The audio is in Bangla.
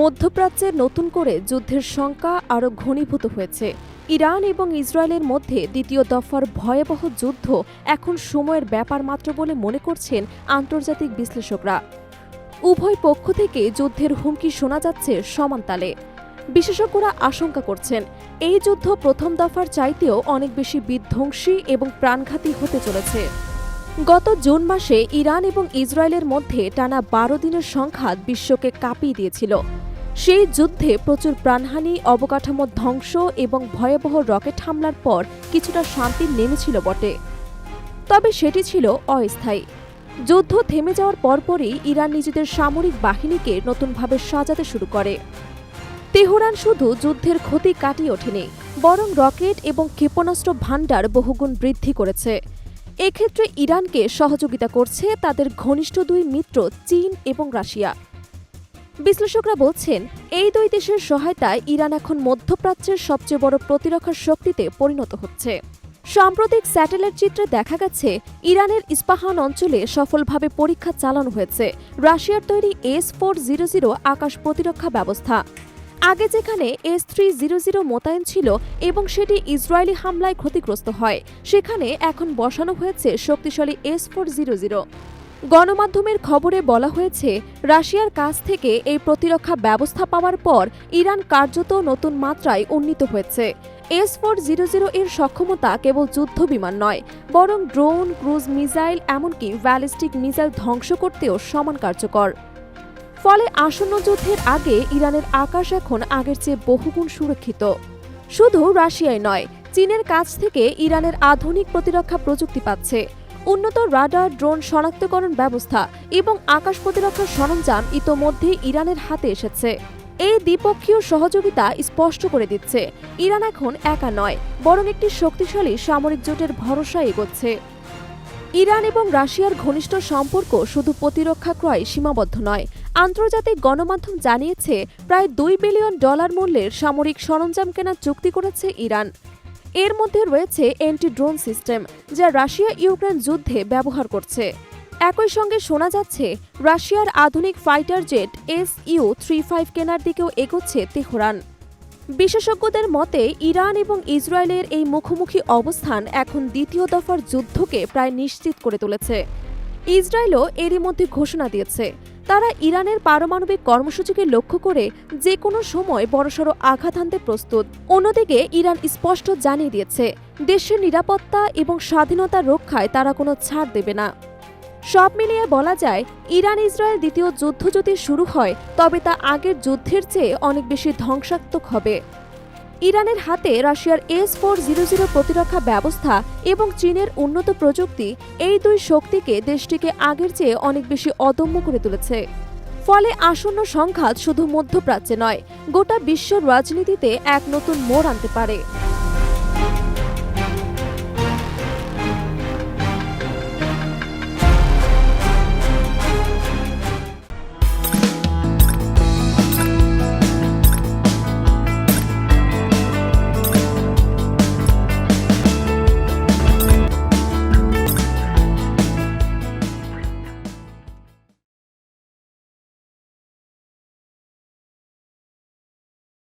মধ্যপ্রাচ্যে নতুন করে যুদ্ধের শঙ্কা আরও ঘনীভূত হয়েছে। ইরান এবং ইসরায়েলের মধ্যে দ্বিতীয় দফার ভয়াবহ যুদ্ধ এখন সময়ের ব্যাপার মাত্র বলে মনে করছেন আন্তর্জাতিক বিশ্লেষকরা। উভয় পক্ষ থেকে যুদ্ধের হুমকি শোনা যাচ্ছে সমান তালে। বিশেষজ্ঞরা আশঙ্কা করছেন, এই যুদ্ধ প্রথম দফার চাইতেও অনেক বেশি বিধ্বংসী এবং প্রাণঘাতী হতে চলেছে। গত জুন মাসে ইরান এবং ইসরায়েলের মধ্যে টানা বারো দিনের সংঘাত বিশ্বকে কাঁপিয়ে দিয়েছিল। সেই যুদ্ধে প্রচুর প্রাণহানি, অবকাঠামো ধ্বংস এবং ভয়াবহ রকেট হামলার পর কিছুটা শান্তি নেমেছিল বটে। তবে সেটি ছিল অস্থায়ী। যুদ্ধ থেমে যাওয়ার পরপরই ইরান নিজেদের সামরিক বাহিনীকে নতুনভাবে সাজাতে শুরু করে। তেহরান শুধু যুদ্ধের ক্ষতি কাটিয়ে ওঠেনি, বরং রকেট এবং ক্ষেপণাস্ত্র ভাণ্ডার বহুগুণ বৃদ্ধি করেছে। এক্ষেত্রে ইরানকে সহযোগিতা করছে তাদের ঘনিষ্ঠ দুই মিত্র চীন এবং রাশিয়া। বিশ্লেষকরা বলছেন, এই দুই দেশের সহায়তায় ইরান এখন মধ্যপ্রাচ্যের সবচেয়ে বড় প্রতিরক্ষা শক্তিতে পরিণত হচ্ছে। সাম্প্রতিক স্যাটেলাইট চিত্রে দেখা গেছে, ইরানের ইস্পাহান অঞ্চলে সফলভাবে পরীক্ষা চালানো হয়েছে, রাশিয়ার তৈরি এস ফোর জিরো জিরো আকাশ প্রতিরক্ষা ব্যবস্থা। আগে যেখানে এস থ্রি জিরো জিরো মোতায়েন ছিল এবং সেটি ইসরায়েলি হামলায় ক্ষতিগ্রস্ত হয়, সেখানে এখন বসানো হয়েছে শক্তিশালী এস ফোর জিরো জিরো। গণমাধ্যমের খবরে বলা হয়েছে, রাশিয়ার কাছ থেকে এই প্রতিরক্ষা ব্যবস্থা পাওয়ার পর ইরান কার্যত নতুন মাত্রায় উন্নীত হয়েছে। এস ফোর জিরো জিরো এর সক্ষমতা কেবল যুদ্ধ বিমান নয়, বরং ড্রোন, ক্রুজ মিসাইল, এমনকি ব্যালিস্টিক মিসাইল ধ্বংস করতেও সমান কার্যকর। ফলে আসন্ন যুদ্ধের আগে ইরানের আকাশ এখন আগের চেয়ে বহুগুণ সুরক্ষিত। শুধু রাশিয়ায় নয়, চীনের কাছ থেকে ইরানের আধুনিক প্রতিরক্ষা প্রযুক্তি পাচ্ছে। উন্নত রাডার ড্রোন শনাক্তকরণ ব্যবস্থা এবং আকাশ প্রতিরক্ষা সরঞ্জাম ইতোমধ্যেই ইরানের হাতে এসেছে। এই দ্বিপক্ষীয় সহযোগিতা স্পষ্ট করে দিচ্ছে। ইরান এখন একা নয়, বরং একটি শক্তিশালী সামরিক জোটের ভরসা এগোচ্ছে। ইরান এবং রাশিয়ার ঘনিষ্ঠ সম্পর্ক শুধু প্রতিরক্ষা ক্রয় সীমাবদ্ধ নয়, আন্তর্জাতিক গণমাধ্যম জানিয়েছে, প্রায় দুই বিলিয়ন ডলার মূল্যের সামরিক সরঞ্জাম কেনার চুক্তি করেছে ইরান। এর মধ্যে রয়েছে অ্যান্টি ড্রোন সিস্টেম যা রাশিয়া ইউক্রেন যুদ্ধে ব্যবহার করছে। একই সঙ্গে শোনা যাচ্ছে, রাশিয়ার আধুনিক fighter jet S U three five কেনার দিকেও এগোচ্ছে তেহরান। বিশেষজ্ঞদের মতে, ইরান এবং ইসরায়েলের এই মুখোমুখি অবস্থান এখন দ্বিতীয় দফার যুদ্ধকে প্রায় নিশ্চিত করে তুলেছে। ইসরায়েলও এরই মধ্যে ঘোষণা দিয়েছে। তারা ইরানের পারমাণবিক কর্মসূচিকে লক্ষ্য করে যে কোনো সময় বড়সড় আঘাত আনতে প্রস্তুত। অন্যদিকে, ইরান স্পষ্ট জানিয়ে দিয়েছে, দেশের নিরাপত্তা এবং স্বাধীনতা রক্ষায় তারা কোনো ছাড় দেবে না। সব মিলিয়ে বলা যায় ইরান ইসরায়েল দ্বিতীয় যুদ্ধ যদি শুরু হয়, তবে তা আগের যুদ্ধের চেয়ে অনেক বেশি ধ্বংসাত্মক হবে। ইরানের হাতে রাশিয়ার এস ফোর জিরো জিরো প্রতিরক্ষা ব্যবস্থা এবং চীনের উন্নত প্রযুক্তি, এই দুই শক্তিকে দেশটিকে আগের চেয়ে অনেক বেশি অদম্য করে তুলেছে। ফলে আসন্ন সংঘাত শুধু মধ্যপ্রাচ্যে নয়, গোটা বিশ্ব রাজনীতিতে এক নতুন মোড় আনতে পারে।